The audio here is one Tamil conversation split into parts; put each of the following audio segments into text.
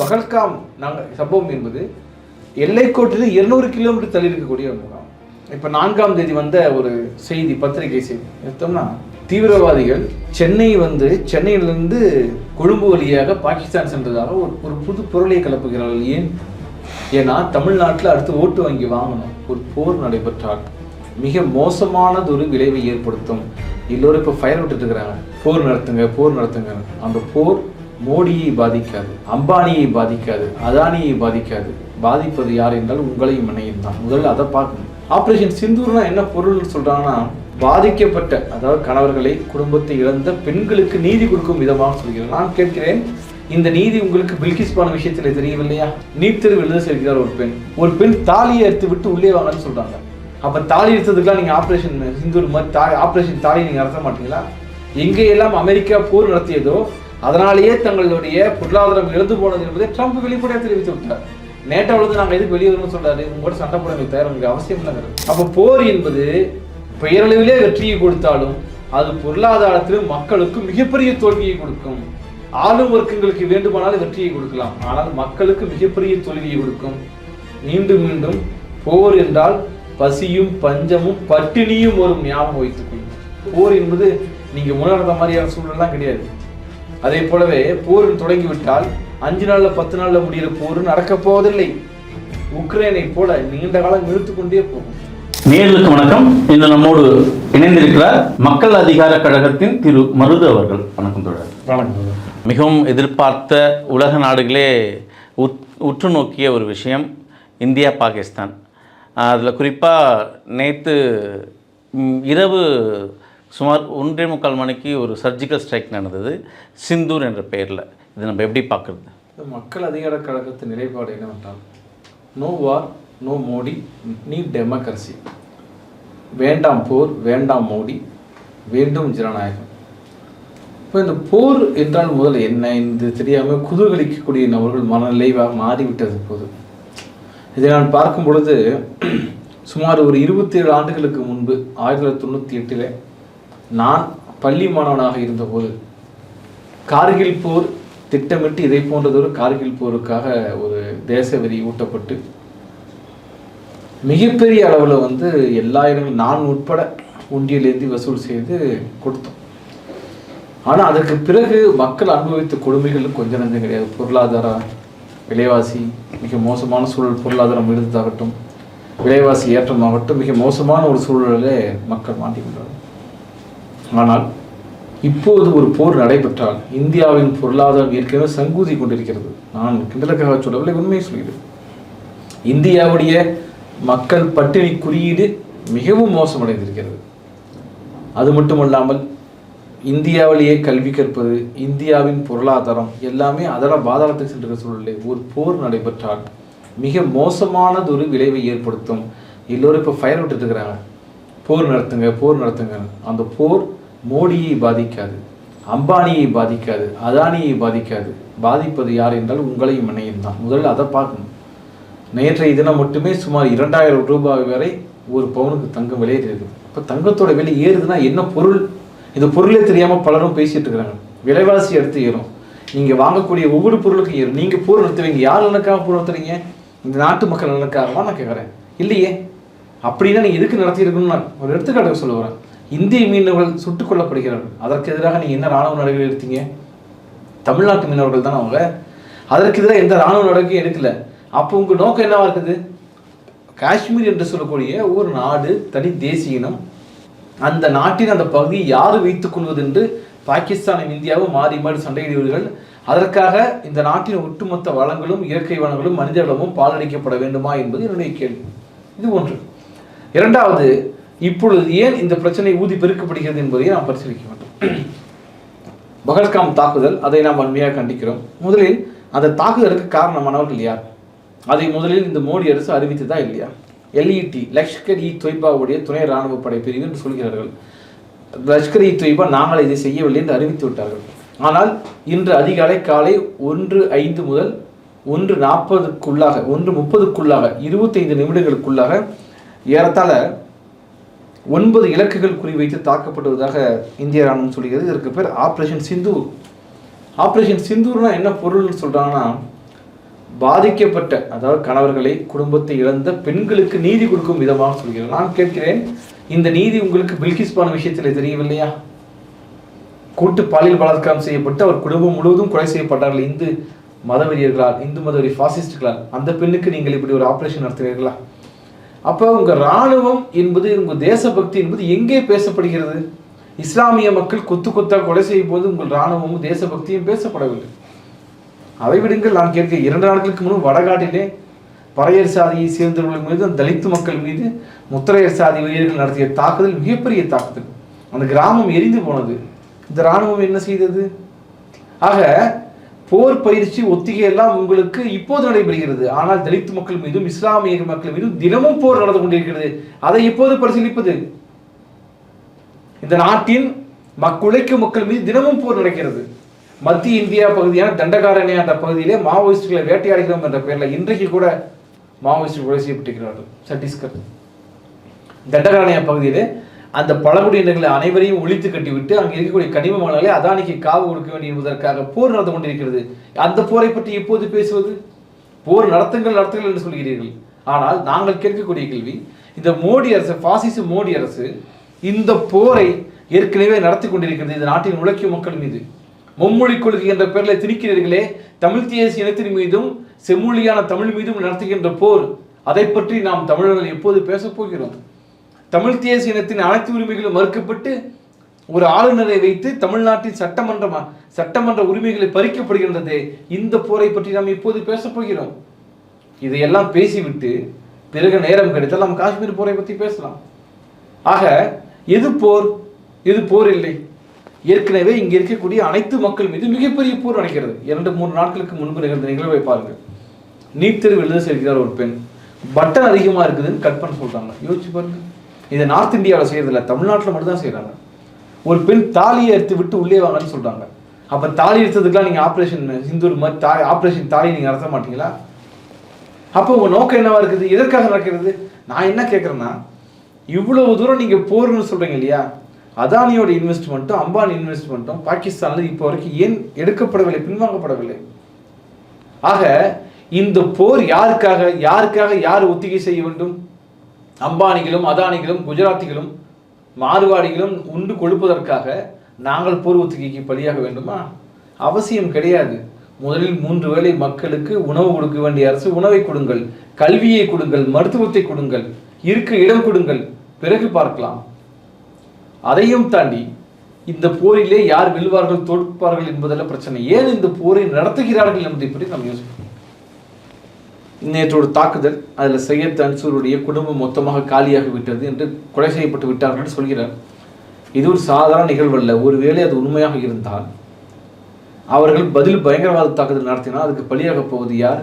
பகல்காம் நாங்கள் சம்பவம் என்பது எல்லைக்கோட்டில் இருநூறு கிலோமீட்டர் தள்ளி இருக்கக்கூடிய ஒரு முகாம். இப்போ நான்காம் தேதி வந்த ஒரு செய்தி பத்திரிகை செய்தி. எடுத்தோம்னா தீவிரவாதிகள் சென்னை வந்து சென்னையிலிருந்து கொழும்பு வழியாக பாகிஸ்தான் சென்றதாக ஒரு ஒரு புது பொருளை கிளப்புகிறார்கள் ஏன்? ஏன்னா தமிழ்நாட்டில் அடுத்து ஓட்டு வங்கி வாங்கணும். ஒரு போர் நடைபெற்றால் மிக மோசமானதொரு விளைவை ஏற்படுத்தும். எல்லோரும் இப்போ ஃபயர் விட்டுட்டு இருக்கிறாங்க. போர் நடத்துங்க போர் நடத்துங்க அந்த போர் மோடியை பாதிக்காது அம்பானியை பாதிக்காது அதானியை பாதிக்காது. பாதிப்பது யார் என்றால் உங்களையும் இணையும் தான். முதல்ல அதை பார்க்கணும். ஆப்ரேஷன் சிந்தூர்னா என்ன பொருள்னு சொல்கிறாங்கன்னா பாதிக்கப்பட்ட அதாவது கணவர்களை குடும்பத்தை இழந்த பெண்களுக்கு நீதி கொடுக்கும் விதமாக சொல்கிறேன் நான் கேட்கிறேன் இந்த நீதி உங்களுக்கு பில்கிஸ் பான விஷயத்தில் தெரியவில்லையா? நீட் தேர்வு எழுத சேர்க்கிறார் ஒரு பெண். ஒரு பெண் தாலியை எடுத்து விட்டு உள்ளே வாங்கன்னு சொல்கிறாங்க அப்போ தாலி எடுத்ததுக்கெல்லாம் நீங்கள் ஆப்ரேஷன் சிந்தூர் மாதிரி தாலி ஆப்ரேஷன் தாலி நீங்கள் நடத்த மாட்டீங்களா? எங்கேயெல்லாம் அமெரிக்கா போர் நடத்தியதோ அதனாலேயே தங்களுடைய பொருளாதாரம் இழந்து போனது என்பதை ட்ரம்ப் வெளிப்படையாக தெரிவித்து விட்டார். நேட்டோவிலிருந்து நாங்கள் எதுக்கு வெளியே வரணும்னு சொல்றாரு? உங்களோட சண்டை போட வேண்டிய தயார் உங்களுக்கு அவசியம் இல்லைங்கிறது அப்போ போர் என்பது பெயரளவிலே வெற்றியை கொடுத்தாலும் அது பொருளாதாரத்தில் மக்களுக்கு மிகப்பெரிய தோல்வியை கொடுக்கும். ஆளும் வர்க்கங்களுக்கு வேண்டுமானால் வெற்றியை கொடுக்கலாம். ஆனால் மக்களுக்கு மிகப்பெரிய தோல்வியை கொடுக்கும். மீண்டும் மீண்டும் போர் என்றால் பசியும் பஞ்சமும் பட்டினியும் வரும் ஞாபகம் வைத்துக் கொள்ளும் போர் என்பது நீங்க உணர்ந்த மாதிரியான சூழல்லாம் கிடையாது. அதே போலவே போர் தொடங்கிவிட்டால் அஞ்சு நாள்ல பத்து நாள்ல முடிகிற போர் நடக்க போவதில்லை. உக்ரைனை போல நீண்ட காலம் இழுத்து கொண்டே போகும். நேர்களுக்கு வணக்கம். இன்று நம்மோடு இணைந்திருக்கிறார் மக்கள் அதிகார கழகத்தின் திரு மருது அவர்கள். வணக்கம் தொடர் வணக்கம் மிகவும் எதிர்பார்த்த உலக நாடுகளே உத் உற்று நோக்கிய ஒரு விஷயம் இந்தியா பாகிஸ்தான். அதில் குறிப்பாக நேற்று இரவு சுமார் ஒன்றே முக்கால் மணிக்கு ஒரு சர்ஜிக்கல் ஸ்ட்ரைக் நடந்தது. சிந்தூர் என்ற பெயரில். இது நம்ம எப்படி பார்க்குறது? மக்கள் அதிகார கழகத்தின் நிலைப்பாடு என்னவென்றால் நோ வார் நோ மோடி நீ டெமோக்ரஸி வேண்டாம் போர் வேண்டாம் மோடி வேண்டும் ஜனநாயகம். இப்போ இந்த போர் என்றால் முதல் என்ன? என்று தெரியாமல் குதூகலிக்கக்கூடிய நபர்கள் மனநிலைவாக மாறிவிட்டது போது. இதை நான் பார்க்கும் பொழுது சுமார் ஒரு இருபத்தி ஏழு ஆண்டுகளுக்கு முன்பு ஆயிரத்தி தொள்ளாயிரத்தி தொண்ணூற்றி எட்டில் நான் பள்ளி மாணவனாக இருந்தபோது கார்கில் போர் திட்டமிட்டு இதை போன்றதொரு கார்கில் போருக்காக ஒரு தேச வெறி ஊட்டப்பட்டு மிகப்பெரிய அளவில் வந்து எல்லா இடங்களும் நான் உட்பட உண்டியிலேருந்து வசூல் செய்து கொடுத்தோம். ஆனால் அதற்கு பிறகு மக்கள் அனுபவித்த கொடுமைகள் கொஞ்சம் நஞ்சம் கிடையாது. பொருளாதார விலைவாசி மிக மோசமான சூழல் பொருளாதாரம் இருந்ததாகட்டும் விலைவாசி ஏற்றமாகட்டும் மிக மோசமான ஒரு சூழலே மக்கள் மாட்டிக்கொண்டார்கள் ஆனால் இப்போது ஒரு போர் நடைபெற்றால் இந்தியாவின் பொருளாதாரம் ஏற்கனவே சங்கூதி கொண்டிருக்கிறது. நான் கிண்டலுக்காக சொல்லவில்லை உண்மையை சொல்கிறேன். இந்தியாவுடைய மக்கள் பட்டினி குறியீடு மிகவும் மோசமடைந்திருக்கிறது. அது மட்டுமல்லாமல் இந்தியாவிலேயே கல்வி கற்பது இந்தியாவின் பொருளாதாரம் எல்லாமே அதர பாதாளத்தை சென்ற சூழலில் ஒரு போர் நடைபெற்றால் மிக மோசமானதொரு விளைவை ஏற்படுத்தும். எல்லோரும் இப்போ ஃபயர் விட்டுட்டு இருக்கிறாங்க. போர் நடத்துங்க போர் நடத்துங்க அந்த போர் மோடியை பாதிக்காது அம்பானியை பாதிக்காது அதானியை பாதிக்காது. பாதிப்பது யார் என்றால் உங்களையும் இணையும் தான். முதல்ல அதை பார்க்கணும். நேற்றைய தினம் மட்டுமே சுமார் இரண்டாயிரம் ரூபாய் வரை ஒரு பவுனுக்கு தங்கம் விலை இருக்குது. இப்போ தங்கத்தோட விலை ஏறுதுன்னா என்ன பொருள்? இந்த பொருளே தெரியாமல் பலரும் பேசிகிட்டு இருக்கிறாங்க. விலைவாசி எடுத்து ஏறும். நீங்கள் வாங்கக்கூடிய ஒவ்வொரு பொருளுக்கும் ஏறும். நீங்கள் போர் நடத்துவீங்க யார் நலனுக்காக போர் நடத்துறீங்க இந்த நாட்டு மக்கள் நலனுக்காகவா நான் கேட்குறேன். இல்லையே. அப்படின்னா நீங்கள் எதுக்கு நடத்தியிருக்கணும்னு நான் ஒரு எடுத்துக்காட்டுக்கு சொல்ல வரேன். இந்திய மீனவர்கள் சுட்டுக் கொல்லப்படுகிறார்கள். அதற்கு எதிராக நீங்கள் என்ன ராணுவ நடவடிக்கை எடுத்தீங்க? தமிழ்நாட்டு மீனவர்கள் தான் அவங்க. அதற்கு எதிராக எந்த ராணுவ நடவடிக்கையும் எடுக்கல. அப்போ உங்கள் நோக்கம் என்னவா இருக்குது? காஷ்மீர் என்று சொல்லக்கூடிய ஒரு நாடு தனி தேசிய இனம் அந்த நாட்டின் அந்த பகுதியை யார் வைத்துக் கொள்வது என்று பாகிஸ்தானும் இந்தியாவும் மாறி மாறி சண்டையிடுவீர்கள் அதற்காக இந்த நாட்டின் ஒட்டுமொத்த வளங்களும் இயற்கை வளங்களும் மனித வளமும் பாலடிக்கப்பட வேண்டுமா என்பது என்னுடைய கேள்வி. இது ஒன்று. இரண்டாவது இப்பொழுது ஏன் இந்த பிரச்சனை ஊதி பெருக்கப்படுகிறது என்பதை நாம் பரிசீலிக்க வேண்டும். பகல்காம் தாக்குதல் அதை நாம் வன்மையாக கண்டிக்கிறோம். முதலில் அந்த தாக்குதலுக்கு காரணமானவர்கள் யார்? அதை முதலில் இந்த மோடி அரசு அறிவித்ததா இல்லையா? எல்இடி லஷ்கர் இ தொய்பாவுடைய துணை ராணுவ படை பிரிவு என்று சொல்கிறார்கள். லஷ்கர் இ தொய்பா நாங்கள் இதை செய்யவில்லை என்று அறிவித்து விட்டார்கள். ஆனால் இன்று அதிகாலை காலை ஒன்று ஐந்து முதல் ஒன்று நாற்பதுக்குள்ளாக ஒன்று முப்பதுக்குள்ளாக இருபத்தைந்து நிமிடங்களுக்குள்ளாக ஏறத்தாழ ஒன்பது இலக்குகள் குறிவைத்து தாக்கப்படுவதாக இந்திய ராணுவம் சொல்கிறது. இதற்கு பேர் ஆப்ரேஷன் சிந்தூர் ஆப்ரேஷன் சிந்தூர்னா என்ன பொருள்னு சொல்கிறாங்கன்னா பாதிக்கப்பட்ட அதாவது கணவர்களை குடும்பத்தை இழந்த பெண்களுக்கு நீதி கொடுக்கும் விதமாக சொல்கிறேன் நான் கேட்கிறேன் இந்த நீதி உங்களுக்கு பில்கிஸ் பான விஷயத்தில் தெரியவில்லையா? கூட்டு பாலியல் பலாத்காரம் செய்யப்பட்டு அவர் குடும்பம் முழுவதும் கொலை செய்யப்பட்டார்கள். இந்து மதவெறியர்களால் இந்து மதவெறி ஃபாசிஸ்டுகளால் அந்த பெண்ணுக்கு நீங்கள் இப்படி ஒரு ஆப்ரேஷன் நடத்துகிறீர்களா? அப்போ உங்கள் ராணுவம் என்பது உங்கள் தேசபக்தி என்பது எங்கே பேசப்படுகிறது? இஸ்லாமிய மக்கள் கொத்து கொத்தாக கொலை செய்யும் போது உங்கள் ராணுவமும் தேசபக்தியும் பேசப்படவில்லை. அதை விடுங்கள் நான் கேட்க இரண்டு நாட்களுக்கு முன்பு வடகாட்டிலே பறையர் சாதியை சேர்ந்தவர்கள் மீது அந்த தலித்து மக்கள் மீது முத்திரையர் சாதி வீரர்கள் நடத்திய தாக்குதல் மிகப்பெரிய தாக்குதல். அந்த கிராமம் எரிந்து போனது. இந்த ராணுவம் என்ன செய்தது? ஆக போர் பயிற்சி ஒத்திகை எல்லாம் உங்களுக்கு இப்போது நடைபெறுகிறது. ஆனால் தலித் மக்கள் மீதும் இஸ்லாமிய மக்கள் மீதும் தினமும் போர் நடந்து கொண்டிருக்கிறது. அதை இப்போது பரிசீலிப்பது? இந்த நாட்டின் மக்குழைக்கு மக்கள் மீது தினமும் போர் நடக்கிறது. மத்திய இந்தியா பகுதியான தண்டகாரண்யா என்ற பகுதியிலே மாவோயிஸ்டுகளை வேட்டையாடுகிறோம் என்ற பெயரில் இன்றைக்கு கூட மாவோயிஸ்ட் கொலை செய்யப்பட்டிருக்கிறார்கள். சத்தீஸ்கர். தண்டகாரண்யா பகுதியிலே அந்த பழங்குடியினர்களை அனைவரையும் ஒழித்து கட்டிவிட்டு அங்கே இருக்கக்கூடிய கனிம மணலை அதானிக்கு காவு கொடுக்க வேண்டும் என்பதற்காக போர் நடந்து கொண்டிருக்கிறது. அந்த போரை பற்றி எப்போது பேசுவது? போர் நடத்துங்கள் நடத்துங்கள் என்று சொல்கிறீர்கள். ஆனால் நாங்கள் கேட்கக்கூடிய கேள்வி இந்த மோடி அரசு பாசிசு மோடி அரசு இந்த போரை ஏற்கனவே நடத்தி கொண்டிருக்கிறது. இந்த நாட்டின் உழைக்கும் மக்கள் மீது. மும்மொழி கொள்கை என்ற பெயரில் திணிக்கிறீர்களே தமிழ் தேசிய இனத்தின் மீதும் செம்மொழியான தமிழ் மீதும் நடத்துகின்ற போர். அதை பற்றி நாம் தமிழர்கள் எப்போது பேசப் போகிறோம்? தமிழ் தேசிய இனத்தின் அனைத்து உரிமைகளும் மறுக்கப்பட்டு ஒரு ஆளுநரை வைத்து தமிழ்நாட்டின் சட்டமன்ற சட்டமன்ற உரிமைகளை பறிக்கப்படுகின்றது. இந்த போரை பற்றி நாம் இப்போது பேசப் போகிறோம். இதையெல்லாம் பேசிவிட்டு பிறகு நேரம் கிடைத்தால் நாம் காஷ்மீர் போரை பற்றி பேசலாம். ஆக எது போர்? எது போர் இல்லை? ஏற்கனவே இங்கே இருக்கக்கூடிய அனைத்து மக்கள் மீது மிகப்பெரிய போர் நடக்கிறது. இரண்டு மூன்று நாட்களுக்கு முன்பு நிகழ்ந்த நிகழ்வை பாருங்கள். நீட் தேர்வு எழுத செல்கிறார் ஒரு பெண். பட்டன் அதிகமாக இருக்குதுன்னு கட் பண்ண சொல்றாங்க. யோசிச்சு பாருங்கள் இதை நார்த் இந்தியாவில் செய்யறதில்ல தமிழ்நாட்டில் மட்டும்தான் செய்கிறாங்க ஒரு பெண் தாலியை எடுத்து விட்டு உள்ளே வாங்கன்னு சொல்கிறாங்க அப்போ தாலி எடுத்ததுக்கெலாம் நீங்கள் ஆப்ரேஷன் சிந்தூர் மாதிரி தாலி ஆப்ரேஷன் தாலி நீங்கள் நடத்த மாட்டீங்களா? அப்போ உங்கள் நோக்கம் என்னவா இருக்குது? எதற்காக நடக்கிறது? நான் என்ன கேட்குறேன்னா இவ்வளவு தூரம் நீங்கள் போர்னு சொல்கிறீங்க இல்லையா? அதானியோட இன்வெஸ்ட்மெண்ட்டும் அம்பானி இன்வெஸ்ட்மெண்ட்டும் பாகிஸ்தானில் இப்போ வரைக்கும் ஏன் எடுக்கப்படவில்லை பின்வாங்கப்படவில்லை? ஆக இந்த போர் யாருக்காக யாருக்காக யார் ஒத்திகை செய்ய வேண்டும்? அம்பானிகளும் அதானிகளும் குஜராத்திகளும் மார்வாடிகளும் உண்டு கொடுப்பதற்காக நாங்கள் போர் ஒத்திகைக்கு பலியாக வேண்டுமா? அவசியம் கிடையாது. முதலில் மூன்று வேளை மக்களுக்கு உணவு கொடுக்க வேண்டிய அரசு உணவை கொடுங்கள் கல்வியை கொடுங்கள் மருத்துவத்தை கொடுங்கள் இருக்க இடம் கொடுங்கள் பிறகு பார்க்கலாம். அதையும் தாண்டி இந்த போரிலே யார் வெல்வார்கள் தோற்பார்கள் என்பதெல்லாம் பிரச்சனை. ஏன் இந்த போரை நடத்துகிறார்கள் என்பதை பற்றி நாம் யோசிப்போம். நேற்றோட தாக்குதல் அதில் சையத் அன்சூருடைய குடும்பம் மொத்தமாக காலியாகி விட்டது என்று கொலை செய்யப்பட்டு விட்டார்கள் என்று சொல்கிறார். இது ஒரு சாதாரண நிகழ்வல்ல. ஒருவேளை அது உண்மையாக இருந்தால் அவர்கள் பதில் பயங்கரவாத தாக்குதல் நடத்தினால் அதுக்கு பலியாக போவது யார்?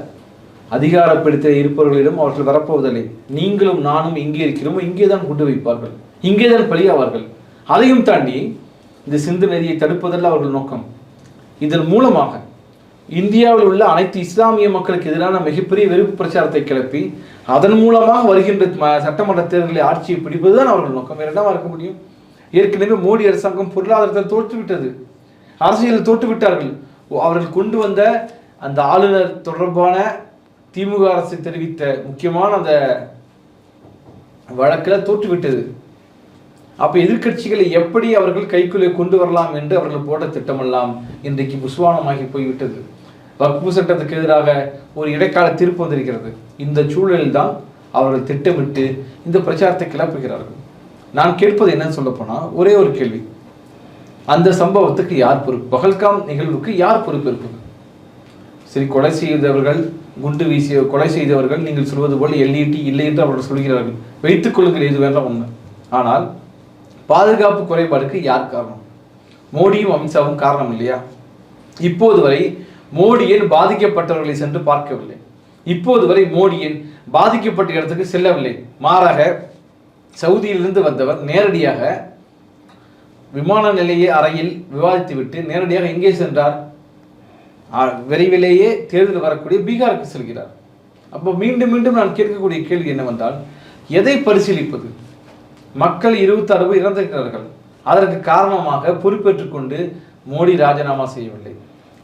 அதிகாரப்படுத்த இருப்பவர்களிடம் அவர்கள் வரப்போவதில்லை. நீங்களும் நானும் இங்கே இருக்கிறோமோ. இங்கே தான் குண்டு வைப்பார்கள். இங்கே தான் பலியாவார்கள். அதையும் தாண்டி இந்த சிந்து நதியை தடுப்பதல்ல அவர்கள் நோக்கம். இதன் மூலமாக இந்தியாவில் உள்ள அனைத்து இஸ்லாமிய மக்களுக்கு எதிரான மிகப்பெரிய வெறுப்பு பிரச்சாரத்தை கிளப்பி அதன் மூலமாக வருகின்ற ம- சட்டமன்ற தேர்தலை ஆட்சியை பிடிப்பதுதான் அவர்கள் நோக்கம். வேற இருக்க முடியும்? ஏற்கனவே மோடி அரசாங்கம் பொருளாதாரத்தில் தோற்றுவிட்டது. அரசியலில் தோற்றுவிட்டார்கள். அவர்கள் கொண்டு வந்த அந்த ஆளுநர் தொடர்பான திமுக அரசு தெரிவித்த முக்கியமான அந்த வழக்கில் தோற்றுவிட்டது. அப்போ எதிர்க்கட்சிகளை எப்படி அவர்கள் கைக்குள்ளே கொண்டு வரலாம் என்று அவர்கள் போட்ட திட்டமெல்லாம் இன்றைக்கு புஸ்வானமாகி போய்விட்டது. வக்பு சட்டத்துக்கு எதிராக ஒரு இடைக்கால தீர்ப்பு வந்திருக்கிறது. இந்த சூழலில் தான் அவர்கள் திட்டமிட்டு இந்த பிரச்சாரத்தை கிளப்புகிறார்கள். நான் கேட்பது என்னன்னு சொல்ல போனால் ஒரே ஒரு கேள்வி. அந்த சம்பவத்துக்கு யார் பொறுப்பு பகல்காம் நிகழ்வுக்கு யார் பொறுப்பு இருப்பது சரி கொலை செய்தவர்கள் குண்டு வீசிய கொலை செய்தவர்கள் நீங்கள் சொல்வது போல் எல்இடி இல்லை என்று அவர்கள் சொல்கிறார்கள். வைத்துக் கொள்ளுங்கள் இது வேண்டாம் உண்மை. ஆனால் பாதுகாப்பு குறைபாடுக்கு யார் காரணம்? மோடியும் அமித்ஷாவும் காரணம் இல்லையா? இப்போது வரை மோடியன் பாதிக்கப்பட்டவர்களை சென்று பார்க்கவில்லை. இப்போது வரை மோடியன் பாதிக்கப்பட்ட இடத்துக்கு செல்லவில்லை. மாறாக சவுதியிலிருந்து வந்தவர் நேரடியாக விமான நிலைய அறையில் விவாதித்துவிட்டு நேரடியாக எங்கே சென்றார்? விரைவிலேயே தேர்தல் வரக்கூடிய பீகாருக்கு செல்கிறார். அப்போ மீண்டும் மீண்டும் நான் கேட்கக்கூடிய கேள்வி என்னவென்றால் எதை பரிசீலிப்பது? மக்கள் இருபத்தாறு பேர் இறந்திருக்கிறார்கள். அதற்கு காரணமாக பொறுப்பேற்றுக்கொண்டு மோடி ராஜினாமா செய்யவில்லை.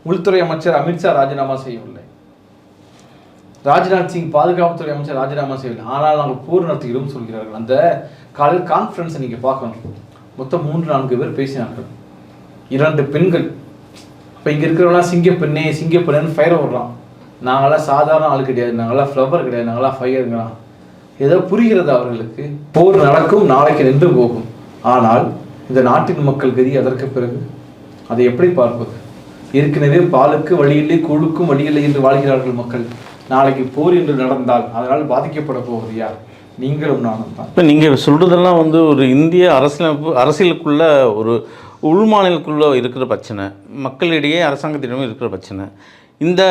உள்துறை அமைச்சர் அமித்ஷா ராஜினாமா செய்யவில்லை. ராஜ்நாத் சிங் பாதுகாப்புத்துறை அமைச்சர் ராஜினாமா செய்யவில்லை. ஆனால் நாங்கள் போர் நடத்துகிறோம் சொல்கிறார்கள். அந்த காலையில் கான்ஃபரன்ஸை நீங்கள் பார்க்கணும். மொத்தம் மூன்று நான்கு பேர் பேசினார்கள். இரண்டு பெண்கள். இப்போ இங்கே இருக்கிறவங்களாம் சிங்கப்பெண்ணே சிங்கப்பெண்ணு ஃபயர் விடுறான் நாங்களாம் சாதாரண ஆள் கிடையாது. நாங்களாம் ஃப்ளவர் கிடையாது. நாங்களாம் ஃபயருங்களாம் ஏதோ புரிகிறது அவர்களுக்கு? போர் நடக்கும் நாளைக்கு நின்று போகும். ஆனால் இந்த நாட்டின் மக்கள் கதி அதற்கு பிறகு. அதை எப்படி பார்ப்பது? ஏற்கனவே பாலுக்கு வழியில்லை கூழுக்கும் வழியில்லை என்று வாழ்கிறார்கள் மக்கள். நாளைக்கு போர் என்று நடந்தால் அதனால் பாதிக்கப்பட போவது யார்? நீங்களும் நானும் தான். இப்போ நீங்கள் சொல்கிறதெல்லாம் வந்து ஒரு இந்திய அரசியலமைப்பு அரசியலுக்குள்ள ஒரு உள்மாநிலக்குள்ளே இருக்கிற பிரச்சனை மக்களிடையே அரசாங்கத்திடமும் இருக்கிற பிரச்சனை. இந்த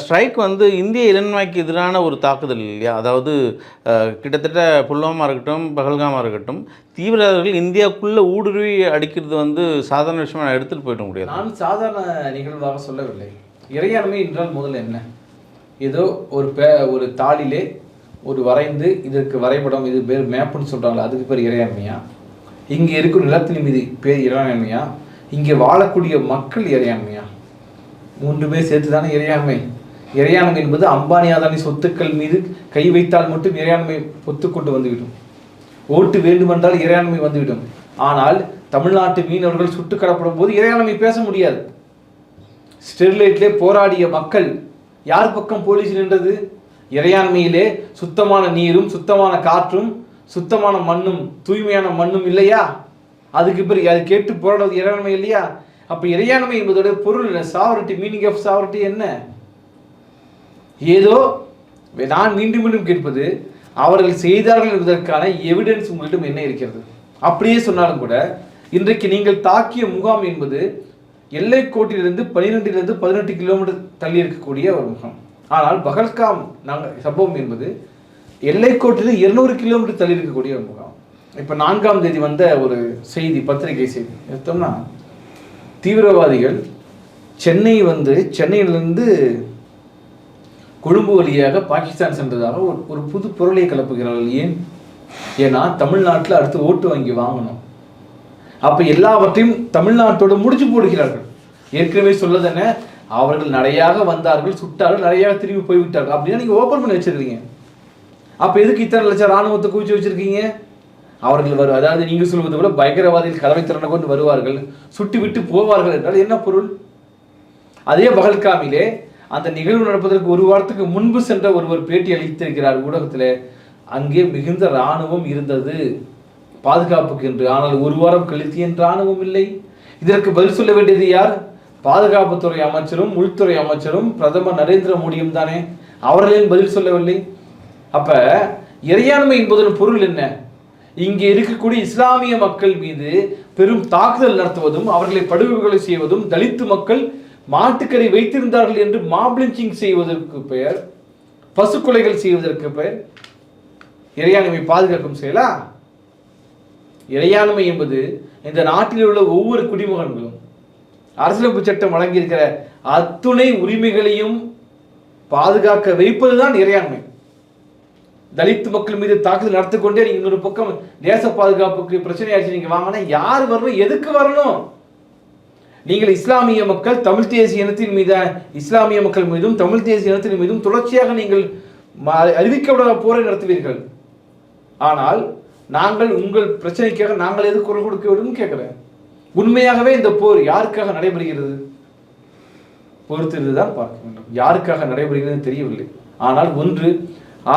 ஸ்ட்ரைக் வந்து இந்திய இறைன்மைக்கு எதிரான ஒரு தாக்குதல் இல்லையா? அதாவது கிட்டத்தட்ட புல்வாமா இருக்கட்டும் பகல்காமா இருக்கட்டும் தீவிரவாதிகள் இந்தியாவுக்குள்ளே ஊடுருவி அடிக்கிறது வந்து சாதாரண விஷயமா நான் எடுத்துகிட்டு போயிட முடியாது. நான் சாதாரண நிகழ்வாக சொல்லவில்லை. இறையாண்மை என்றால் முதல்ல என்ன? ஏதோ ஒரு பே ஒரு தாளிலே ஒரு வரைந்து இதற்கு வரைபடம் இது பேர் மேப்புன்னு சொல்கிறாங்களா அதுக்கு பேர் இறையாண்மையா? இங்கே இருக்கும் நிலத்தின் மீது பேர் இறையாண்மையா? இங்கே வாழக்கூடிய மக்கள் இறையாண்மையா? மூன்றுமே சேர்த்து தானே இறையாண்மை? இறையாண்மை என்பது அம்பானி அதானி சொத்துக்கள் மீது கை வைத்தால் மட்டும் இறையாண்மை ஒத்துக்கொண்டு வந்துவிடும். ஓட்டு வேண்டுமென்றால் இறையாண்மை வந்துவிடும். ஆனால் தமிழ்நாட்டு மீனவர்கள் சுட்டு கடப்படும் போது இறையாண்மை பேச முடியாது. ஸ்டெர்லைட்லே போராடிய மக்கள் யார் பக்கம் போலீஸ் நின்றது? இறையாண்மையிலே சுத்தமான நீரும் சுத்தமான காற்றும் சுத்தமான மண்ணும் தூய்மையான மண்ணும் இல்லையா? அதுக்கு பிறகு அது கேட்டு போராடுவது இறையாண்மை இல்லையா? அப்போ இறையாண்மை என்பதோட பொருள் என்ன? சாவரிட்டி மீனிங் ஆஃப் சாவரிட்டி என்ன? ஏதோ நான் மீண்டும் மீண்டும் கேட்பது அவர்கள் செய்தார்கள் என்பதற்கான எவிடன்ஸ் உங்களிடம் என்ன இருக்கிறது? அப்படியே சொன்னாலும் கூட இன்றைக்கு நீங்கள் தாக்கிய முகாம் என்பது எல்லை கோட்டிலிருந்து பனிரெண்டிலிருந்து பதினெட்டு கிலோமீட்டர் தள்ளி இருக்கக்கூடிய ஒரு முகாம். ஆனால் பகல்காம் நாங்கள் சம்பவம் என்பது எல்லைக்கோட்டில் இருநூறு கிலோமீட்டர் தள்ளி இருக்கக்கூடிய ஒரு முகாம். இப்போ நான்காம் தேதி வந்த ஒரு செய்தி பத்திரிகை செய்தி. எடுத்தோம்னா தீவிரவாதிகள் சென்னை வந்து சென்னையிலிருந்து கொழும்பு வழியாக பாகிஸ்தான் சென்றதாக ஒரு ஒரு புது பொருளை கிளப்புகிறார்கள் ஏன்? ஏன்னா தமிழ்நாட்டில் அடுத்து ஓட்டு வங்கி வாங்கணும். அப்போ எல்லாவற்றையும் தமிழ்நாட்டோடு முடிச்சு போடுகிறார்கள். ஏற்கனவே சொல்லதானே அவர்கள் நிறையாக வந்தார்கள் சுட்டார்கள் நிறையாக திரும்பி போய்விட்டார்கள். அப்படின்னா நீங்கள் ஓப்பன் பண்ணி வச்சுருக்கீங்க அப்போ எதுக்கு இத்தனை லட்சம் ராணுவத்தை குவிச்சு வச்சுருக்கீங்க? அவர்கள் வரும் அதாவது நீங்க சொல்வது போல பயங்கரவாதிகள் கதவை திறனை கொண்டு வருவார்கள் சுட்டு விட்டு போவார்கள் என்றால் என்ன பொருள்? அதே பகல்காமிலே அந்த நிகழ்வு நடப்பதற்கு ஒரு வாரத்துக்கு முன்பு சென்ற ஒருவர் பேட்டி அளித்திருக்கிறார் ஊடகத்தில். அங்கே மிகுந்த இராணுவம் இருந்தது. பாதுகாப்புக்கு என்று. ஆனால் ஒரு வாரம் கழித்து என் இராணுவம் இல்லை. இதற்கு பதில் சொல்ல வேண்டியது யார்? பாதுகாப்புத்துறை அமைச்சரும் உள்துறை அமைச்சரும் பிரதமர் நரேந்திர மோடியும் தானே. அவர்களையும் பதில் சொல்லவில்லை. அப்ப இறையாண்மை என்பதன் பொருள் என்ன? இங்கே இருக்கக்கூடிய இஸ்லாமிய மக்கள் மீது பெரும் தாக்குதல் நடத்துவதும் அவர்களை படுகொலை செய்வதும் தலித்து மக்கள் மாட்டுக்கரை வைத்திருந்தார்கள் என்று மாப்ளிஞ்சிங் செய்வதற்கு பெயர் பசுக்கொலைகள் செய்வதற்கு பெயர். இறையாண்மை பாதுகாக்கும் செயலா? இறையாண்மை என்பது இந்த நாட்டில் உள்ள ஒவ்வொரு குடிமகன்களும் அரசியலமைப்பு சட்டம் வழங்கியிருக்கிற அத்துணை உரிமைகளையும் பாதுகாக்க வைப்பதுதான் இறையாண்மை. தலித் மக்கள் மீது தாக்குதல் நடத்தி கொண்டே நீங்க இன்னொரு பக்கம் தேச பாதுகாப்புக்கு பிரச்சனையாச்சு நீங்க வாங்கினா யார் வரணும் எதுக்கு வரணும்? நீங்கள் இஸ்லாமிய மக்கள் தமிழ் தேசிய இனத்தின் மீது இஸ்லாமிய மக்கள் மீதும் தமிழ் தேசிய இனத்தின் மீதும் தொடர்ச்சியாக நீங்கள் ம- அறிவிக்கப்படாத போரை நடத்துவீர்கள். ஆனால் நாங்கள் உங்கள் பிரச்சனைக்காக நாங்கள் எது குரல் கொடுக்க வேண்டும் கேட்கிறேன். உண்மையாகவே இந்த போர் யாருக்காக நடைபெறுகிறது? பொறுத்திருந்து தான் பார்க்க வேண்டும். யாருக்காக நடைபெறுகிறது தெரியவில்லை. ஆனால் ஒன்று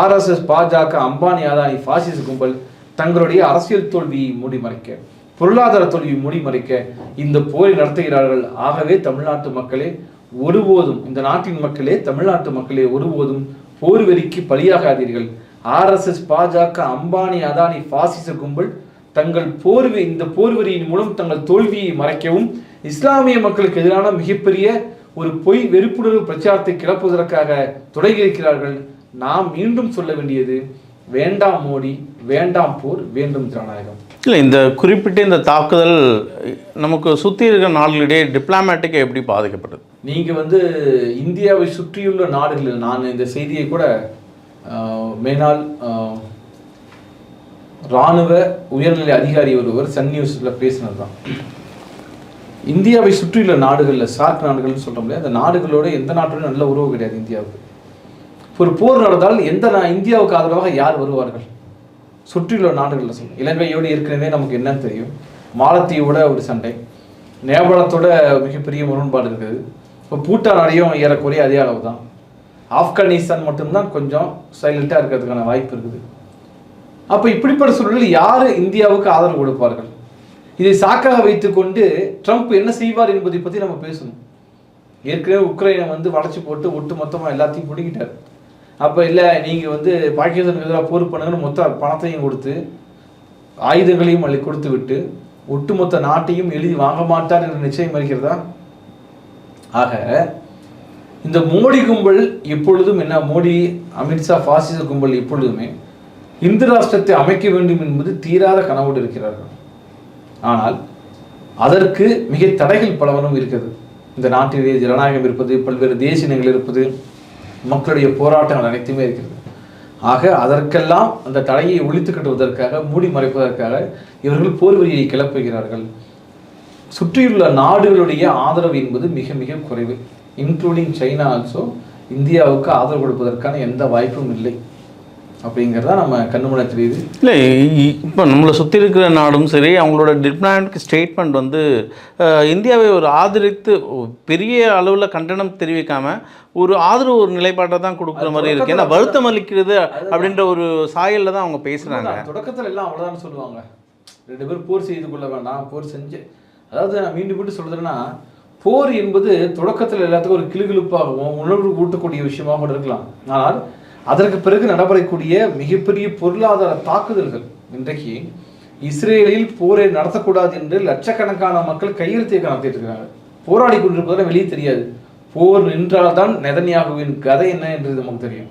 ஆர்எஸ்எஸ் பாஜக அம்பானி அதானி பாசிச கும்பல் தங்களுடைய அரசியல் தோல்வியை மூடி மறைக்க பொருளாதார தோல்வியை மூடி மறைக்க இந்த போரை நடத்துகிறார்கள். ஆகவே தமிழ்நாட்டு மக்களே ஒருபோதும் இந்த நாட்டின் மக்களே தமிழ்நாட்டு மக்களே ஒருபோதும் போர் வெறிக்கு பலியாகாதீர்கள். ஆர்எஸ்எஸ் பாஜக அம்பானி அதானி பாசிச கும்பல் தங்கள் போர்வை இந்த போர்வரியின் மூலம் தங்கள் தோல்வியை மறைக்கவும் இஸ்லாமிய மக்களுக்கு எதிரான மிகப்பெரிய ஒரு பொய் வெறுப்புணர்வு பிரச்சாரத்தை கிளப்புவதற்காக தொடங்கியிருக்கிறார்கள். நாம் மீண்டும் சொல்ல வேண்டியது வேண்டாம் மோடி வேண்டாம் போர் வேண்டும் ஜனநாயகம். இல்லை இந்த குறிப்பிட்ட இந்த தாக்குதல் நமக்கு சுற்றி இருக்கிற நாடுகளிடையே டிப்ளமேட்டிக்காக எப்படி பாதிக்கப்பட்டது? நீங்க வந்து இந்தியாவை சுற்றியுள்ள நாடுகளில் நான் இந்த செய்தியை கூட ஆஹ், மேனாள் ஆஹ், ராணுவ உயர்நிலை அதிகாரி ஒருவர் சன் நியூஸ்ல பேசினது தான். இந்தியாவை சுற்றியுள்ள நாடுகளில் சார்க் நாடுகள்னு சொல்றோம் இல்லையா அந்த நாடுகளோட எந்த நாட்டோட நல்ல உறவு கிடையாது இந்தியாவுக்கு. ஒரு போர் நடந்தால் எந்த நா- இந்தியாவுக்கு ஆதரவாக யார் வருவார்கள்? சுற்றியுள்ள நாடுகளில் சொல்லும் இலங்கையோடு ஏற்கனவே நமக்கு என்னன்னு தெரியும். மாலத்தீவோட ஒரு சண்டை. நேபாளத்தோட மிகப்பெரிய முரண்பாடு இருக்குது. இப்போ பூட்டானோடையும் ஏறக்குறைய அதே அளவு தான் ஆப்கானிஸ்தான் மட்டும்தான் கொஞ்சம் சைலண்ட்டாக இருக்கிறதுக்கான வாய்ப்பு இருக்குது. அப்போ இப்படிப்பட்ட சூழலில் யார் இந்தியாவுக்கு ஆதரவு கொடுப்பார்கள்? இதை சாக்காக வைத்துக்கொண்டு ட்ரம்ப் என்ன செய்வார் என்பதை பற்றி நம்ம பேசணும். ஏற்கனவே உக்ரைனை வந்து வளைச்சி போட்டு ஒட்டு மொத்தமாக எல்லாத்தையும் பிடிக்கிட்டார் அப்போ இல்லை நீங்கள் வந்து பாகிஸ்தானுக்கு எதிராக போர் பண்ணுங்கன்னு மொத்த பணத்தையும் கொடுத்து ஆயுதங்களையும் அள்ளி கொடுத்து விட்டு ஒட்டுமொத்த நாட்டையும் எழுதி வாங்க மாட்டார் என்று நிச்சயம் இருக்கிறதா? ஆக இந்த மோடி கும்பல் எப்பொழுதும் என்ன மோடி அமித்ஷா பாசிச கும்பல் எப்பொழுதுமே இந்து ராஷ்டிரத்தை அமைக்க வேண்டும் என்பது தீராத கனவோடு இருக்கிறார்கள். ஆனால் அதற்கு மிக தடைகள் பலவனும் இருக்கிறது. இந்த நாட்டிலே ஜனநாயகம் இருப்பது பல்வேறு தேசியங்கள் இருப்பது மக்களுடைய போராட்டங்கள் அனைத்துமே இருக்கிறது. ஆக அதற்கெல்லாம் அந்த தடையை ஒழித்து கட்டுவதற்காக மூடி மறைப்பதற்காக இவர்கள் போர் வரியை கிளப்புகிறார்கள். சுற்றியுள்ள நாடுகளுடைய ஆதரவு என்பது மிக மிக குறைவு. இன்க்ளூடிங் சைனா ஆல்சோ இந்தியாவுக்கு ஆதரவு கொடுப்பதற்கான எந்த வாய்ப்பும் இல்லை. அப்படிங்கிறத நம்ம கண்ணுமுன தெரியுது. இல்லை இப்போ நம்மளை சுற்றி இருக்கிற நாடும் சரி அவங்களோட டிப்ளாமேட்டிக் ஸ்டேட்மெண்ட் வந்து இந்தியாவை ஒரு ஆதரித்து பெரிய அளவில் கண்டனம் தெரிவிக்காம ஒரு ஆதரவு ஒரு நிலைப்பாட்டை தான் கொடுக்குற மாதிரி இருக்கு. ஏன்னா வருத்தம் அளிக்கிறது அப்படின்ற ஒரு சாயல்ல தான் அவங்க பேசுகிறாங்க. தொடக்கத்துல எல்லாம் அவ்வளவுதான் சொல்லுவாங்க. ரெண்டு பேரும் போர் செய்து கொள்ள வேண்டாம் போர் செஞ்சு. அதாவது நான் மீண்டும் மீண்டும் சொல்றதுன்னா போர் என்பது தொடக்கத்துல எல்லாத்துக்கும் ஒரு கிளுகிழுப்பாகவும் உணர்வு ஊட்டக்கூடிய விஷயமாக கூட இருக்கலாம். ஆனால் அதற்கு பிறகு நடைபெறக்கூடிய மிகப்பெரிய பொருளாதார தாக்குதல்கள். இன்றைக்கு இஸ்ரேலில் போரை நடத்தக்கூடாது என்று லட்சக்கணக்கான மக்கள் கையெழுத்தை நடத்திட்டு போராடி கொண்டிருப்பதால் வெளியே தெரியாது. போர் நின்றால்தான் நெதன்யாகுவின் கதை என்ன என்று நமக்கு தெரியும்.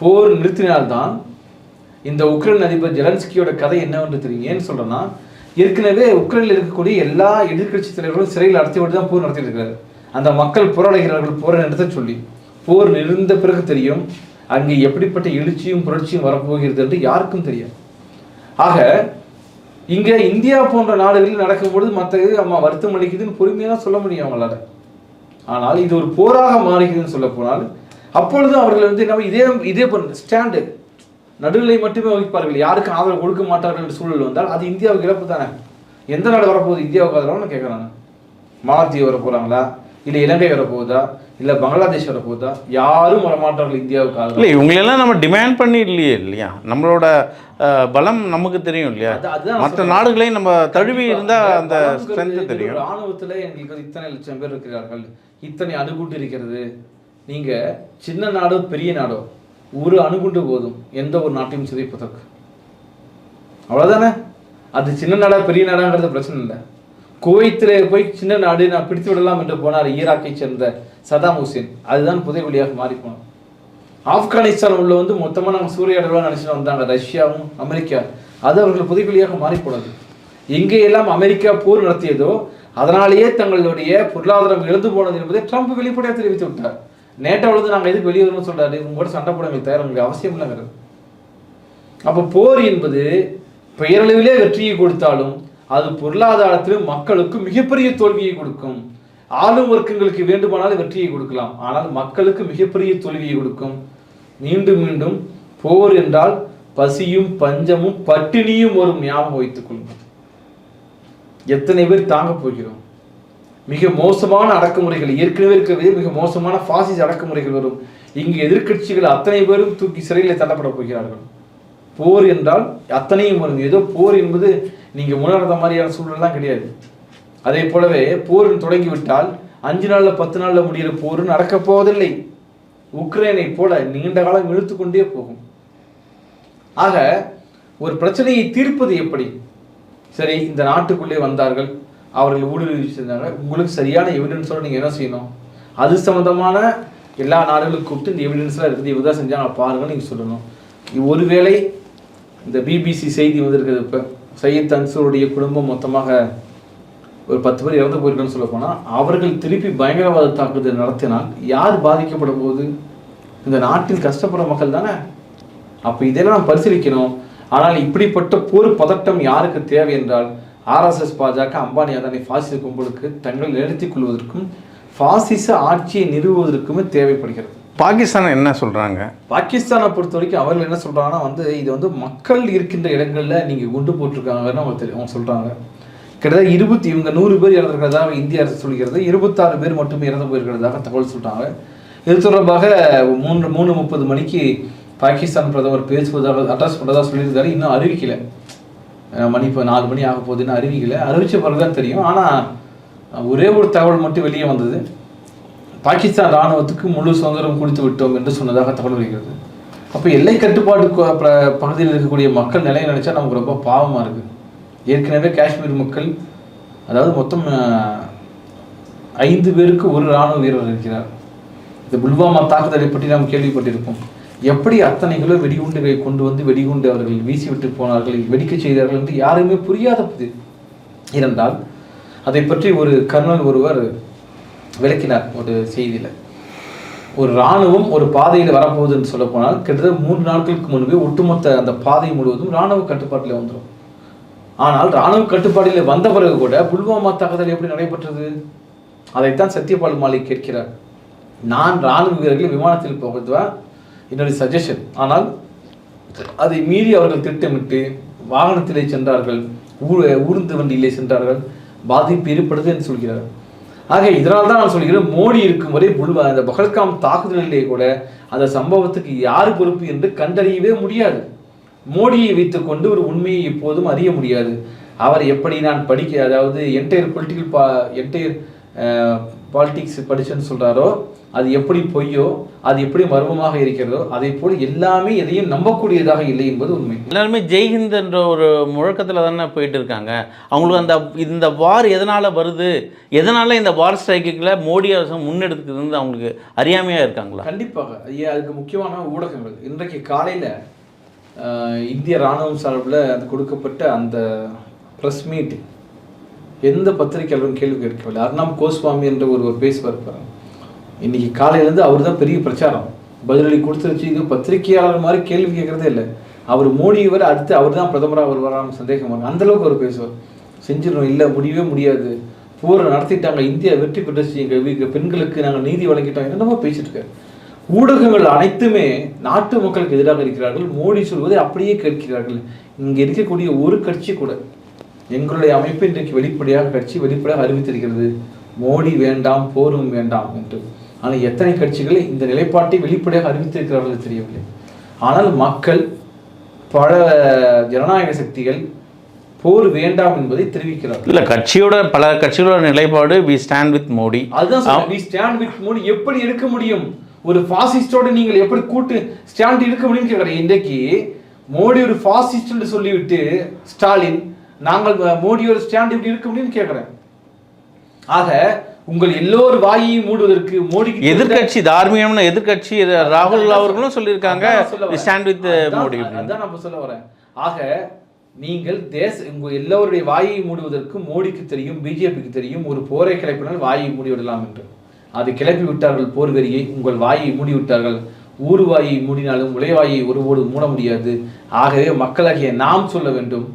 போர் நிறுத்தினால்தான் இந்த உக்ரைன் அதிபர் ஜெலன்ஸ்கியோட கதை என்னவென்று தெரியும். ஏன்னு சொல்றேன்னா ஏற்கனவே உக்ரைனில் இருக்கக்கூடிய எல்லா எதிர்கட்சி தலைவர்களும் சிறையில் அடைத்து விட்டு தான் போர் நடத்திட்டு இருக்கிறார் அந்த மக்கள் போராடுகிறார்கள் போரை நிறுத்த சொல்லி. போர் நிறுந்த பிறகு தெரியும் அங்கே எப்படிப்பட்ட எழுச்சியும் புரட்சியும் வரப்போகிறது என்று யாருக்கும் தெரியாது. ஆக இங்க இந்தியா போன்ற நாடுகளில் நடக்கும்பொழுது மற்ற அம்மா வருத்தம் அளிக்குதுன்னு பொறுமையாக சொல்ல முடியும் அவங்களால. ஆனால் இது ஒரு போராக மாறுகிறதுன்னு சொல்ல போனால் அப்பொழுது அவர்கள் வந்து நம்ம இதே இதே ஸ்டாண்டு நடுநிலை மட்டுமே வகிப்பார்கள். யாருக்கும் ஆதரவு கொடுக்க மாட்டார்கள் என்ற சூழல் வந்தால் அது இந்தியாவுக்கு இழப்பு தானே. எந்த நாடு வரப்போகுது? இந்தியாவுக்கு ஆதரவுன்னு கேட்குறாங்க. மாலத்தீவு வர போகிறாங்களா இல்லை இலங்கை வரப்போகுதா? இல்லை பங்களாதேஷ் வரப்போகுதா யாரும் வரமாட்டார்கள் இந்தியாவுக்கு ஆதரவு இல்லை இவங்களெல்லாம் நம்ம டிமாண்ட் பண்ணி இல்லையே இல்லையா? நம்மளோட பலம் நமக்கு தெரியும் இல்லையா? மற்ற. நாடுகளையும் நம்ம தழுவி இருந்தால் அந்த ஸ்ட்ரென்த் தெரியும். ராணுவத்துல எங்களுக்கு இத்தனை லட்சம் பேர் இருக்கிறார்கள். இத்தனை அணுகுண்டு இருக்கிறது. நீங்க சின்ன நாடோ பெரிய நாடோ ஒரு அணுகுண்டு போதும். எந்த ஒரு நாட்டையும் சிதைப்பதற்கு. அவ்வளவுதானே? அது சின்ன நாடா பெரிய நாடாங்கிறது பிரச்சனை இல்லை. குவைத்திலே போய் சின்ன நாடு நான் பிடித்து விடலாம் என்று போனார் ஈராக்கை சேர்ந்த சதாம் ஹுசேன். அதுதான் புதைவெளியாக மாறி போனோம் ஆப்கானிஸ்தான் உள்ள வந்து மொத்தமாக நாங்கள் சூறையாடலாம் நினச்சிட்டு வந்தாங்க. ரஷ்யாவும் அமெரிக்கா அது அவர்கள் புதைவெளியாக மாறி போனது. எங்கே எல்லாம் அமெரிக்கா போர் நடத்தியதோ அதனாலேயே தங்களுடைய பொருளாதாரம் இழந்து போனது என்பதை ட்ரம்ப் வெளிப்படையாக தெரிவித்து விட்டார். நேட்டோவிலிருந்து நாங்கள் எதுக்கு வெளியே வரணும்னு சொல்கிறாரு உங்களோட சண்டை போட எங்களுக்கு தயார் உங்களுக்கு அவசியம் இல்லைங்கிறது அப்போ போர் என்பது பெயரளவிலே வெற்றியை கொடுத்தாலும் அது பொருளாதாரத்திலும் மக்களுக்கு மிகப்பெரிய தோல்வியை கொடுக்கும். ஆளும் வர்க்கங்களுக்கு வேண்டுமானால் வெற்றியை கொடுக்கலாம். ஆனால் மக்களுக்கு மிகப்பெரிய தோல்வியை கொடுக்கும். மீண்டும் மீண்டும் போர் என்றால் பசியும் பஞ்சமும் பட்டினியும் வரும் ஞாபகம் வைத்துக் கொள்ளும் எத்தனை பேர் தாங்க போகிறோம்? மிக மோசமான அடக்குமுறைகள் ஏற்கனவே இருக்கிறதே மிக மோசமான பாசிஸ் அடக்குமுறைகள் வரும். இங்கு எதிர்க்கட்சிகள் அத்தனை பேரும் தூக்கி சிறையில் தள்ளப்பட போகிறார்கள். போர் என்றால் அத்தனையும் வரும். ஏதோ போர் என்பது நீங்க உணர்ந்த மாதிரியான சூழல்லாம் கிடையாது. அதே போலவே போர் தொடங்கிவிட்டால் அஞ்சு நாளில் பத்து நாளில் முடிகிற போர் நடக்கப் போவதில்லை. உக்ரைனை போல நீண்ட காலம் இழுத்து கொண்டே போகும். ஆக ஒரு பிரச்சனையை தீர்ப்பது எப்படி? சரி இந்த நாட்டுக்குள்ளே வந்தார்கள். அவர்கள் ஊடுருவி செஞ்சாங்க உங்களுக்கு சரியான எவிடன்ஸோட நீங்கள் என்ன செய்யணும்? அது சம்மந்தமான எல்லா நாடுகளுக்கும் கூப்பிட்டு இந்த எவிடன்ஸ்லாம் இருக்குது இவங்க தான் செஞ்சாங்க. பாருங்க நீங்கள் சொல்லணும். ஒருவேளை இந்த பிபிசி செய்தி வந்திருக்குது இப்போ. சையத் அன்சூருடைய குடும்பம் மொத்தமாக ஒரு பத்து பேர் இறந்து போயிருக்கேன்னு சொல்ல போனால் அவர்கள் திருப்பி பயங்கரவாத தாக்குதல் நடத்தினால் யார் பாதிக்கப்பட போகுது இந்த நாட்டில் கஷ்டப்படுற மக்கள் தானே? அப்போ இதெல்லாம் நாம் பரிசீலிக்கணும். ஆனால் இப்படிப்பட்ட போர் பதட்டம் யாருக்கு தேவை என்றால் ஆர்எஸ்எஸ் பாஜக அம்பானி அதானி பாசிச கும்பலுக்கு தங்கள் நிறுத்திக் கொள்வதற்கும் பாசிச ஆட்சியை நிறுவுவதற்குமே தேவைப்படுகிறது. பாகிஸ்தான் என்ன சொல்கிறாங்க பாகிஸ்தானை பொறுத்த வரைக்கும் அவர்கள் என்ன சொல்றாங்கன்னா வந்து இது வந்து மக்கள் இருக்கின்ற இடங்கள்ல நீங்க குண்டு போட்டிருக்காங்கன்னு அவங்க தெரியும் அவங்க சொல்றாங்க. கிட்டத்தட்ட இருபத்தி இவங்க நூறு பேர் இறந்திருக்கிறதாக இந்திய அரசு சொல்கிறது. இருபத்தாறு பேர் மட்டுமே இறந்து போயிருக்கிறதாக தகவல் சொல்கிறாங்க இது தொடர்பாக மூன்று மூணு முப்பது மணிக்கு பாகிஸ்தான் பிரதமர் பேசுவதாக அட்ரஸ் பண்ணுறதா சொல்லியிருந்தாரு இன்னும் அறிவிக்கல. மணி இப்போ நாலு மணி ஆக போகுதுன்னு அறிவிக்கல. அறிவிச்ச பிறகு தான் தெரியும். ஆனால் ஒரே ஒரு தகவல் மட்டும் வெளியே வந்தது. பாகிஸ்தான் ராணுவத்துக்கு முழு சுதந்திரம் கொடுத்து விட்டோம் என்று சொன்னதாக தகவல் வருகிறது அப்போ எல்லை கட்டுப்பாடு பகுதியில் இருக்கக்கூடிய மக்கள் நிலையை நினைச்சா நமக்கு ரொம்ப பாவமாக இருக்குது ஏற்கனவே காஷ்மீர் மக்கள் அதாவது மொத்தம் ஐந்து பேருக்கு ஒரு ராணுவ வீரர் இருக்கிறார். இந்த புல்வாமா தாக்குதலை பற்றி நாம் கேள்விப்பட்டிருப்போம். எப்படி அத்தனை கிலோ வெடிகுண்டுகளை கொண்டு வந்து வெடிகுண்டு அவர்கள் வீசிவிட்டு போனார்கள் வெடிக்க செய்தார்கள் என்று யாருமே புரியாத புதி. இருந்தால் அதை பற்றி ஒரு கர்னல் ஒருவர் விளக்கினார் ஒரு செய்தியில். ஒரு இராணுவம் ஒரு பாதையில் வரப்போகுதுன்னு சொல்ல போனால் கிட்டத்தட்ட மூன்று நாட்களுக்கு முன்பே ஒட்டுமொத்த அந்த பாதை முழுவதும் இராணுவ கட்டுப்பாட்டில் வந்துடும் ஆனால் ராணுவ கட்டுப்பாடில் வந்த பிறகு கூட புல்வாமா தாக்குதல் எப்படி நடைபெற்றது? அதைத்தான் சத்யபால் மாலிக் கேட்கிறார். நான் ராணுவ வீரர்களை விமானத்தில் போகிறதுவா என்னுடைய சஜஷன் ஆனால் அதை மீறி அவர்கள் திட்டமிட்டு வாகனத்திலே சென்றார்கள். ஊ- ஊர்ந்து வண்டியிலே சென்றார்கள். பாதிப்பு ஏற்படுது என்று சொல்கிறார். ஆக இதனால் தான் நான் சொல்கிறேன் மோடி இருக்கும் வரை புல்வா அந்த பகல்காம் தாக்குதலிலே கூட அந்த சம்பவத்துக்கு யார் பொறுப்பு என்று கண்டறியவே முடியாது. மோடியை வைத்துக்கொண்டு ஒரு உண்மையை எப்போதும் அறிய முடியாது. அவர் எப்படி நான் படிக்க அதாவது என்டையர் பொலிட்டிக்கல் பா என்டையர் பாலிடிக்ஸ் படிச்சேன்னு சொல்றாரோ அது எப்படி பொய்யோ அது எப்படி மர்மமாக இருக்கிறதோ அதே போல் எல்லாமே எதையும் நம்பக்கூடியதாக இல்லை என்பது உண்மை. எல்லாருமே ஜெய்ஹிந்த் என்ற ஒரு முழக்கத்தில் தானே போயிட்டு இருக்காங்க. அவங்களுக்கு அந்த இந்த வார் எதனால் வருது? எதனால் இந்த வார் ஸ்ட்ரைக்குகளை மோடி அரசு முன்னெடுக்குதுன்னு அவங்களுக்கு அறியாமையாக இருக்காங்களா? கண்டிப்பாக. ஐயா அதுக்கு முக்கியமான ஊடகங்கள். இன்றைக்கு காலையில இந்திய ராணுவம் சார்பில் அந்த கொடுக்கப்பட்ட அந்த ப்ரெஸ் மீட் எந்த பத்திரிகையாளரும் கேள்வி கேட்கவில்லை. அர்ணாம் கோஸ்வாமி என்ற ஒருவர் பேசுவார் பாருங்க. இன்னைக்கு காலையிலேருந்து அவர் தான் பெரிய பிரச்சாரம். பதிலடி கொடுத்துருச்சு. இது பத்திரிகையாளர் மாதிரி கேள்வி கேட்குறதே இல்லை. அவர் மோடி வரை அடுத்து அவர் தான் பிரதமராக வருவாரான்னு சந்தேகம் வரும். அந்தளவுக்கு அவர் பேசுவார். செஞ்சிடணும். இல்லை முடியவே முடியாது. போரை நடத்திட்டாங்க. இந்தியா வெற்றி பெற்றுச்சு எங்கள் வீ- பெண்களுக்கு நாங்கள் நீதி வழங்கிட்டோம். என்னென்னமோ பேசிட்டு இருக்காரு. ஊடகங்கள் அனைத்துமே நாட்டு மக்களுக்கு எதிராக இருக்கிறார்கள். மோடி சொல்வதை அப்படியே கேட்கிறார்கள். இங்க இருக்கக்கூடிய ஒரு கட்சி கூட எங்களுடைய அமைப்பு இன்றைக்கு வெளிப்படையாக கட்சி வெளிப்படையாக அறிவித்திருக்கிறது. மோடி வேண்டாம் போரும் வேண்டாம் என்று. ஆனால் எத்தனை கட்சிகள் இந்த நிலைப்பாட்டை வெளிப்படையாக அறிவித்திருக்கிறார்கள் தெரியவில்லை. ஆனால் மக்கள் பல ஜனநாயக சக்திகள் போர் வேண்டாம் என்பதை தெரிவிக்கிறார்கள். இல்லை கட்சியோட பல கட்சிகளோட நிலைப்பாடு வி ஸ்டாண்ட் வித் மோடி அதுதான். நீ ஸ்டாண்ட் வித் மோடி எப்படி எடுக்க முடியும்? ஒரு பாசிஸ்டோட நீங்கள் எப்படி கூட்டு ஸ்டாண்ட் எடுக்க முடியும் கேட்கிறேன் இன்றைக்கு மோடி ஒரு பாசிஸ்ட் சொல்லிவிட்டு ஸ்டாலின் நாங்கள் அஹ், மோடியோட ஸ்டாண்ட் எப்படி இருக்க முடியும்னு கேட்கிறேன் ஆக உங்கள் எல்லோர் வாயையும் மூடுவதற்கு மோடிக்கு எதிர்க்கட்சி தார்மீகம்னு எதிர்க்கட்சி ராகுல் அவர்களும் சொல்லியிருக்காங்க. ஸ்டாண்ட் வித் மோடி அதான் நம்ம சொல்ல வரேன். ஆக நீங்கள் தேச உங்க எல்லோருடைய வாயை மூடுவதற்கு மோடிக்கு தெரியும் பிஜேபிக்கு தெரியும் ஒரு போரை கிளப்பினால் வாயை மூடி விடலாம் என்று. அது கிளப்பி விட்டார்கள் போர் வெறியை உங்கள் வாயை மூடி விட்டார்கள். ஊர் வாயை மூடினாலும் உலைவாயை ஒருபோது மூட முடியாது. ஆகவே மக்களாகிய நாம் சொல்ல வேண்டும்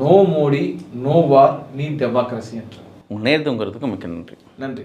நோ மோடி நோ வார் நீ டெமோக்ரஸி என்று. நேர்த்துங்கிறதுக்கு மிக்க நன்றி. நன்றி.